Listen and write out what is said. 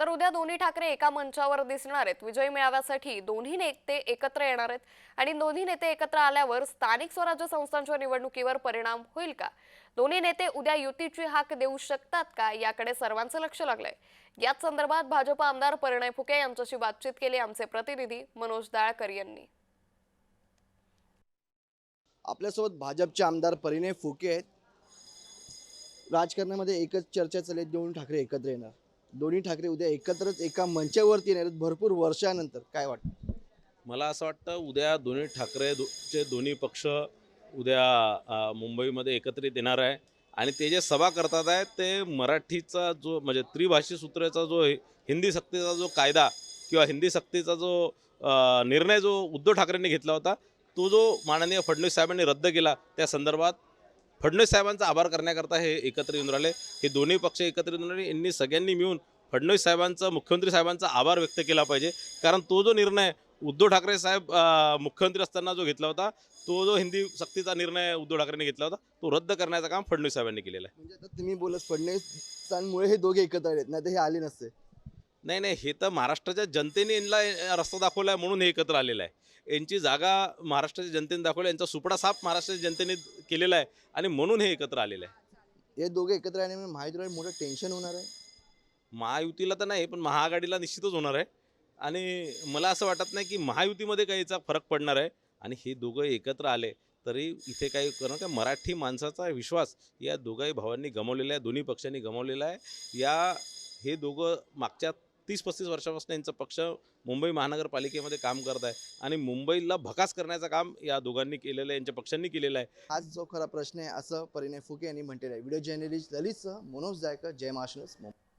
तर उद्या दोन्ही ठाकरे एका मंचावर दिसणार आहेत. विजय मेळाव्यासाठी दोन्ही नेते एकत्र येणार आहेत. आणि दोन्ही नेते एकत्र आल्यावर स्थानिक स्वराज्य संस्थांच्या निवडणुकीवर परिणाम होईल का? दोन्ही नेते उद्या युतीची हाक देऊ शकतात का? याकडे सर्वांचं लक्ष लागलंय. याच संदर्भात भाजप आमदार परिणय फुके यांच्याशी बातचीत केली आमचे प्रतिनिधी मनोज दाळकर यांनी. आपल्यासोबत भाजपचे आमदार परिणय फुके आहेत. राजकारणामध्ये एकच चर्चा चालेल दोन ठाकरे एकत्र येणार. दोन्ही ठाकरे उद्या एकत्रच एका मंचावरती येणार भरपूर वर्षानंतर. काय वाटतं? मला असं वाटतं उद्या दोन्ही ठाकरे दो- चे दोन्ही पक्ष उद्या मुंबईमध्ये एकत्रित येणार आहे. आणि ते जे सभा करतात आहे ते मराठीचा जो म्हणजे त्रिभाषी सूत्रेचा जो हिंदी सक्तीचा जो कायदा किंवा हिंदी सक्तीचा जो निर्णय जो उद्धव ठाकरेंनी घेतला होता तो जो माननीय फडणवीस साहेबांनी रद्द केला त्या संदर्भात फडणवीस साहेबांचा आभार करण्याकरता हे एकत्र येऊन राहिले. हे दोन्ही पक्ष एकत्र येऊन राहिले. यांनी सगळ्यांनी मिळून फडणवीस साहेबांचा मुख्यमंत्री साहेबांचा आभार व्यक्त केला पाहिजे. कारण तो जो निर्णय उद्धव ठाकरे साहेब मुख्यमंत्री असताना जो घेतला होता तो जो हिंदी सक्तीचा निर्णय उद्धव ठाकरेंनी घेतला होता तो रद्द करण्याचं काम फडणवीस साहेबांनी केलेलं आहे. म्हणजे आता तुम्ही बोलत फडणवीसांमुळे हे दोघे एकत्र आलेत नाही तर हे आले नसते. नाही नाही हे तर महाराष्ट्राच्या जनतेने यांना रस्ता दाखवला आहे म्हणून हे एकत्र आलेलं आहे. यांची जागा महाराष्ट्राच्या जनतेने दाखवली यांचा सुपडा साफ महाराष्ट्राच्या जनतेने केलेला आहे आणि म्हणून हे एकत्र आलेलं आहे. हे दोघे एकत्र आल्यामुळे महायुतीला मोठं टेन्शन होणार आहे. महायुतीला तर नाही पण महाआघाडीला निश्चितच होणार आहे. आणि मला असं वाटत नाही की महायुतीमध्ये काही याचा फरक पडणार आहे. आणि हे दोघं एकत्र आले तरी इथे काही कारण का मराठी माणसाचा विश्वास या दोघाही भावांनी गमावलेला आहे दोन्ही पक्षांनी गमावलेला आहे. या हे दोघं मागच्या तीस पस्तीस वर्षापासून यांचा पक्ष मुंबई महानगरपालिकेमध्ये काम करत आहे. आणि मुंबईला भकास करण्याचं काम या दोघांनी केलेलं आहे यांच्या पक्षांनी केलेलं आहे. आज जो खरा प्रश्न आहे असं परिणय फुके यांनी म्हटलेलं आहे. व्हिडिओ जर्नलिस्ट ललितसह मनोज जायकर जय महाराष्ट्र मुंबई.